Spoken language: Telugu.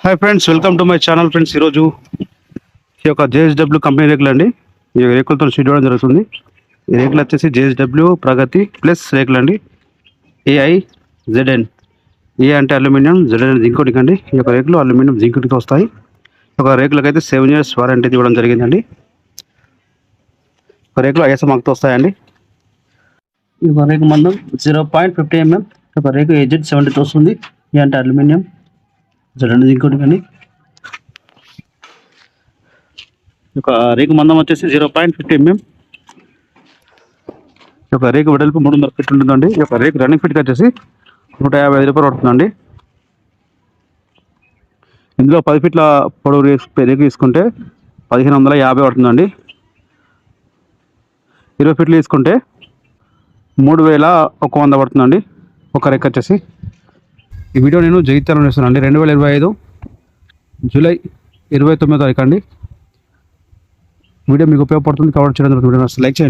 Hi friends welcome to my channel friends ఈరోజు ఈ యొక్క జేఎస్డబ్ల్యూ కంపెనీ రేకులు అండి ఈ రేకులతో షీట్ ఇవ్వడం జరుగుతుంది. ఈ రేకులు వచ్చేసి జేఎస్డబ్ల్యూ ప్రగతి ప్లస్ రేకులు అండి ఏఐ జెడ్ఎన్ ఏ అంటే అల్యూమినియం జెడ్ఎన్ జింకోటిక్ అండి. ఈ యొక్క రేకులు అల్యూమినియం జింకోటిక్తో వస్తాయి. ఒక రేకులకు అయితే సెవెన్ ఇయర్స్ వారంటీ ఇవ్వడం జరిగిందండి. ఒక రేకులు ఐఎస్ఎం మార్క్తో వస్తాయండి. ఈ యొక్క రేకు మందం జీరో పాయింట్ ఫిఫ్టీ ఎంఎం ఒక రేకు ఏజెడ్ సెవెంటీ వస్తుంది. ఏ అంటే అల్యూమినియం. చూడండి ఇంకోటి కానీ? ఒక రేకు మందం వచ్చేసి జీరో పాయింట్ ఫిఫ్టీ ఎంఎం. ఒక రేకు వెడల్పు మూడున్నర ఫీట్ ఉంటుందండి. ఒక రేకు రన్నింగ్ ఫిట్కి వచ్చేసి నూట యాభై ఐదు రూపాయలు పడుతుందండి. ఇందులో పది ఫీట్ల పొడవు రేకు రేకు తీసుకుంటే పదిహేను వందల యాభై పడుతుందండి. ఇరవై ఫీట్లు తీసుకుంటే మూడు వేల ఒక వంద పడుతుందండి. ఒక రేక్ వచ్చేసి. ఈ వీడియో నేను జగిత్యాలలో చేస్తున్నాను అండి. రెండు వేల ఇరవై ఐదు జూలై ఇరవై తొమ్మిదో తారీఖు అండి. వీడియో మీకు ఉపయోగపడుతుంది కవర్ చేయడం జరుగుతుంది లైక్ చేయండి.